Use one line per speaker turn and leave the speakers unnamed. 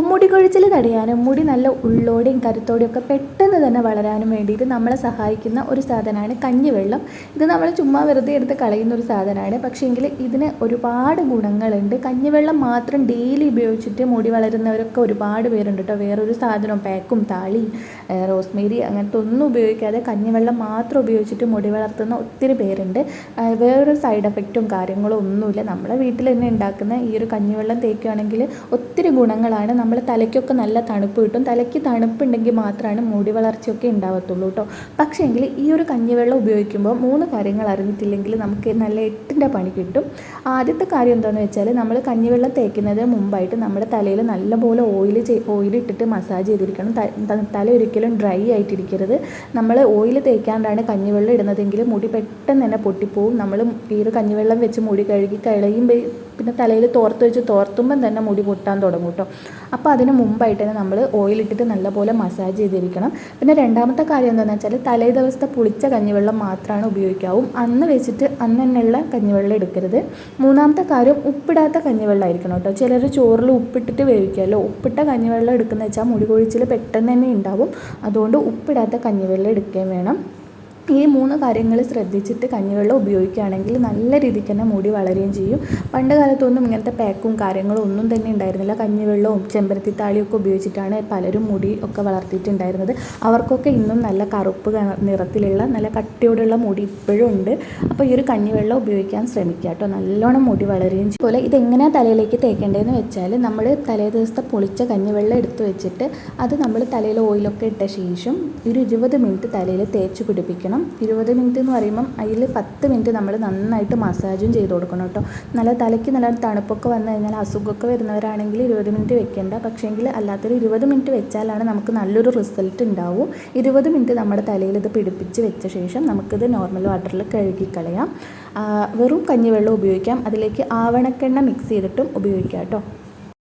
മുടി കൊഴിച്ചിൽ തടയാനും മുടി നല്ല ഉള്ളോടെയും കരുത്തോടെയും ഒക്കെ പെട്ടെന്ന് തന്നെ വളരാനും വേണ്ടിയിട്ട് നമ്മളെ സഹായിക്കുന്ന ഒരു സാധനമാണ് കഞ്ഞിവെള്ളം. ഇത് നമ്മൾ ചുമ്മാ വെറുതെ എടുത്ത് കളയുന്ന ഒരു സാധനമാണ്. പക്ഷേ എങ്കിൽ ഇതിന് ഒരുപാട് ഗുണങ്ങളുണ്ട്. കഞ്ഞിവെള്ളം മാത്രം ഡെയിലി ഉപയോഗിച്ചിട്ട് മുടി വളരുന്നവരൊക്കെ ഒരുപാട് പേരുണ്ട് കേട്ടോ വേറൊരു സാധനം പാക്കും താളി റോസ്മേരി അങ്ങനത്തെ ഒന്നും ഉപയോഗിക്കാതെ കഞ്ഞിവെള്ളം മാത്രം ഉപയോഗിച്ചിട്ട് മുടി വളർത്തുന്ന ഒത്തിരി പേരുണ്ട്. വേറൊരു സൈഡ് എഫക്റ്റും കാര്യങ്ങളും ഒന്നുമില്ല. നമ്മളെ വീട്ടിൽ തന്നെ ഉണ്ടാക്കുന്ന ഈ ഒരു കഞ്ഞിവെള്ളം തേക്കുകയാണെങ്കിൽ ഒത്തിരി ഗുണങ്ങളാണ് നമ്മൾ തലയ്ക്കൊക്കെ നല്ല തണുപ്പ് കിട്ടും. തലയ്ക്ക് തണുപ്പുണ്ടെങ്കിൽ മാത്രമാണ് മുടി വളർച്ചയൊക്കെ ഉണ്ടാവത്തുള്ളൂ കേട്ടോ പക്ഷേ എങ്കിൽ ഈ ഒരു കഞ്ഞിവെള്ളം ഉപയോഗിക്കുമ്പോൾ മൂന്ന് കാര്യങ്ങൾ അറിഞ്ഞിട്ടില്ലെങ്കിൽ നമുക്ക് നല്ല എട്ടിന്റെ പണി കിട്ടും. ആദ്യത്തെ കാര്യം എന്താണെന്ന് വെച്ചാൽ നമ്മൾ കഞ്ഞിവെള്ളം തേക്കുന്നതിന് മുമ്പായിട്ട് നമ്മുടെ തലയിൽ നല്ലപോലെ ഓയിൽ ഓയിൽ ഇട്ടിട്ട് മസാജ് ചെയ്തിരിക്കണം. തല ഒരിക്കലും ഡ്രൈ ആയിട്ടിരിക്കരുത്. നമ്മൾ ഓയിൽ തേക്കാണ്ടാണ് കഞ്ഞിവെള്ളം ഇടുന്നതെങ്കിൽ മുടി പെട്ടെന്ന് തന്നെ പൊട്ടിപ്പോവും. നമ്മൾ ഈ ഒരു കഞ്ഞിവെള്ളം വെച്ച് മുടി കഴുകി കളയുമ്പോൾ പിന്നെ തലയിൽ തോർത്ത് വെച്ച് തോർത്തുമ്പം തന്നെ മുടി പൊട്ടാൻ തുടങ്ങും കേട്ടോ അപ്പോൾ അതിന് മുമ്പായിട്ട് തന്നെ നമ്മൾ ഓയിലിട്ടിട്ട് നല്ലപോലെ മസാജ് ചെയ്തിരിക്കണം. പിന്നെ രണ്ടാമത്തെ കാര്യം എന്താണെന്ന് വെച്ചാൽ തലേ ദിവസത്തെ പുളിച്ച കഞ്ഞിവെള്ളം മാത്രമാണ് ഉപയോഗിക്കാവും. അന്ന് വെച്ചിട്ട് അന്ന് തന്നെയുള്ള കഞ്ഞിവെള്ളം എടുക്കരുത്. മൂന്നാമത്തെ കാര്യം ഉപ്പിടാത്ത കഞ്ഞിവെള്ളം ആയിരിക്കണം കേട്ടോ. ചിലർ ചോറിൽ ഉപ്പിട്ടിട്ട് വേവിക്കുമല്ലോ ഉപ്പിട്ട കഞ്ഞിവെള്ളം എടുക്കുന്നത് വെച്ചാൽ മുടി കൊഴിച്ചിൽ പെട്ടെന്ന് തന്നെ ഉണ്ടാവും. അതുകൊണ്ട് ഉപ്പിടാത്ത കഞ്ഞിവെള്ളം എടുക്കുകയും വേണം. ഈ മൂന്ന് കാര്യങ്ങൾ ശ്രദ്ധിച്ചിട്ട് കഞ്ഞിവെള്ളം ഉപയോഗിക്കുകയാണെങ്കിൽ നല്ല രീതിക്ക് തന്നെ മുടി വളരുകയും ചെയ്യും. പണ്ട് കാലത്തൊന്നും ഇങ്ങനത്തെ പാക്കും കാര്യങ്ങളും ഒന്നും തന്നെ ഉണ്ടായിരുന്നില്ല. കഞ്ഞിവെള്ളവും ചെമ്പരത്തി താളിയും ഒക്കെ ഉപയോഗിച്ചിട്ടാണ് പലരും മുടി ഒക്കെ വളർത്തിയിട്ടുണ്ടായിരുന്നത്. അവർക്കൊക്കെ ഇന്നും നല്ല കറുപ്പ് നിറത്തിലുള്ള നല്ല കട്ടിയോടുള്ള മുടി ഇപ്പോഴും ഉണ്ട്. അപ്പോൾ ഈ ഒരു കഞ്ഞിവെള്ളം ഉപയോഗിക്കാൻ ശ്രമിക്കുക കേട്ടോ. നല്ലോണം മുടി വളരുകയും ചെയ്യും. പോലെ ഇതെങ്ങനെയാണ് തലയിലേക്ക് തേക്കേണ്ടതെന്ന് വെച്ചാൽ നമ്മൾ തലേ ദിവസത്തെ പൊളിച്ച കഞ്ഞിവെള്ളം എടുത്ത് വെച്ചിട്ട് അത് നമ്മൾ തലയിൽ ഓയിലൊക്കെ ഇട്ട ശേഷം ഒരു ഇരുപത് മിനിറ്റ് തലയിൽ തേച്ച് പിടിപ്പിക്കണം. ഇരുപത് മിനിറ്റ് എന്ന് പറയുമ്പം അതിൽ പത്ത് മിനിറ്റ് നമ്മൾ നന്നായിട്ട് മസാജും ചെയ്ത് കൊടുക്കണം കേട്ടോ. നല്ല തലയ്ക്ക് നല്ല തണുപ്പൊക്കെ വന്നു കഴിഞ്ഞാൽ അസുഖമൊക്കെ വരുന്നവരാണെങ്കിൽ ഇരുപത് മിനിറ്റ് വെക്കേണ്ട. പക്ഷേങ്കിൽ അല്ലാത്തൊരു ഇരുപത് മിനിറ്റ് വെച്ചാലാണ് നമുക്ക് നല്ലൊരു റിസൾട്ട് ഉണ്ടാവും. ഇരുപത് മിനിറ്റ് നമ്മുടെ തലയിൽ ഇത് പിടിപ്പിച്ച് വെച്ച ശേഷം നമുക്കിത് നോർമൽ വാട്ടറിൽ കഴുകിക്കളയാം വെറും കഞ്ഞിവെള്ളം ഉപയോഗിക്കാം. അതിലേക്ക് ആവണക്കെണ്ണ മിക്സ് ചെയ്തിട്ടും ഉപയോഗിക്കാം കേട്ടോ.